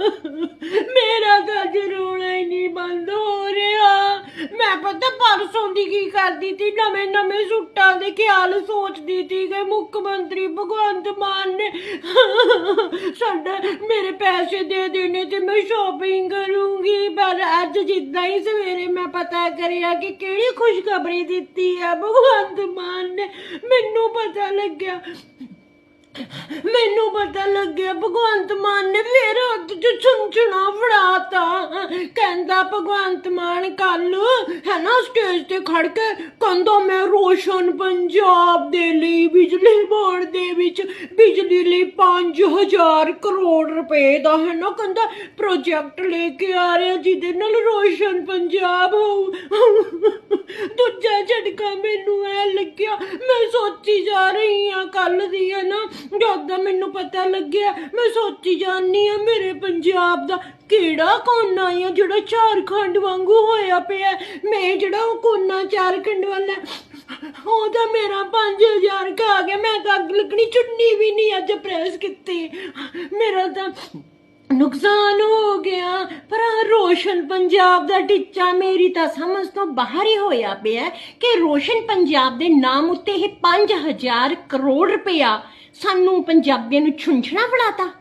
ਮੇਰਾ ਤਾਂ ਰੋਣਾ ਹੀ ਨਹੀਂ ਬੰਦ ਹੋ ਰਿਹਾ। ਮੈਂ ਪਤਾ ਪਰਸੋਂ ਦੀ ਕੀ ਕਰਦੀ ਸੀ, ਨਵੇਂ ਨਵੇਂ ਸੂਟਾਂ ਦੇ ਖਿਆਲ ਸੋਚਦੀ ਸੀ ਕਿ ਮੁੱਖ ਮੰਤਰੀ ਭਗਵੰਤ ਮਾਨ ਨੇ ਸਾਡਾ, ਮੇਰੇ ਪੈਸੇ ਦੇ ਦੇਣੇ ਤੇ ਮੈਂ ਸ਼ਾਪਿੰਗ ਕਰੂੰਗੀ। ਪਰ ਅੱਜ ਜਿੱਦਾਂ ਹੀ ਸਵੇਰੇ ਮੈਂ ਪਤਾ ਕਰਿਆ ਕਿ ਕਿਹੜੀ ਖੁਸ਼ਖਬਰੀ ਦਿੱਤੀ ਹੈ ਭਗਵੰਤ ਮਾਨ ਨੇ, ਮੈਨੂੰ ਪਤਾ ਲੱਗਿਆ ਮੈਨੂੰ ਪਤਾ ਲੱਗਿਆ ਭਗਵੰਤ ਮਾਨ ਨੇ ਫੇਰ ਹੱਥ ਚ ਛੁੰਛਣਾ ਫੜਾਤਾ। ਕਹਿੰਦਾ ਭਗਵੰਤ ਮਾਨ ਕੱਲ ਹੈ ਨਾ ਸਟੇਜ ਤੇ ਖੜ ਕੇ ਕਹਿੰਦਾ ਮੈਂ ਰੋਸ਼ਨ ਪੰਜਾਬ ਦੇ ਲਈ, ਬਿਜਲੀ ਬੋਰਡ ਦੇ ਵਿੱਚ ਬਿਜਲੀ ਲਈ 5000 ਕਰੋੜ ਰੁਪਏ ਦਾ ਹੈ ਨਾ ਕਹਿੰਦਾ ਪ੍ਰੋਜੈਕਟ ਲੈ ਕੇ ਆ ਰਿਹਾ ਜਿਹਦੇ ਨਾਲ ਰੋਸ਼ਨ ਪੰਜਾਬ ਹੋਊ। ਦੂਜਾ ਝਟਕਾ ਮੈਨੂੰ ਐ ਲੱਗਿਆ, ਮੈਂ ਸੋਚੀ ਜਾ ਰਹੀ ਆ ਕੱਲ ਜਦ ਦਾ ਮੈਨੂੰ ਪਤਾ ਲੱਗਿਆ, ਮੈਂ ਸੋਚੀ ਜਾਨੀ ਆ ਮੇਰੇ ਪੰਜਾਬ ਦਾ ਕਿਹੜਾ ਕੋਨਾ ਆ ਜਿਹੜਾ ਝਾਰਖੰਡ ਵਾਂਗੂ ਹੋਇਆ ਪਿਆ। ਮੈਂ ਜਿਹੜਾ ਉਹ ਕੋਨਾ ਝਾਰਖੰਡ ਵਾਲਾ, ਉਹ ਤਾਂ ਮੇਰਾ 5000 ਕਾ ਗਿਆ। ਮੈਂ ਤਾਂ ਅੱਗ ਲੱਗਣੀ, ਚੁੰਨੀ ਵੀ ਨਹੀਂ ਅੱਜ ਪ੍ਰੈਸ ਕੀਤੀ। ਮੇਰਾ ਤਾਂ ਨੁਕਸਾਨ ਹੋ ਗਿਆ। ਪਰ ਆਹ ਰੋਸ਼ਨ ਪੰਜਾਬ ਦਾ ਟੀਚਾ ਮੇਰੀ ਤਾਂ ਸਮਝ ਤੋਂ ਬਾਹਰ ਹੀ ਹੋਇਆ ਪਿਆ ਕਿ ਰੋਸ਼ਨ ਪੰਜਾਬ ਦੇ ਨਾਮ ਉੱਤੇ ਇਹ 5000 ਕਰੋੜ ਰੁਪਇਆ ਸਾਨੂੰ ਪੰਜਾਬੀਆਂ ਨੂੰ ਛੁੰਝਣਾ ਫੜਾਤਾ।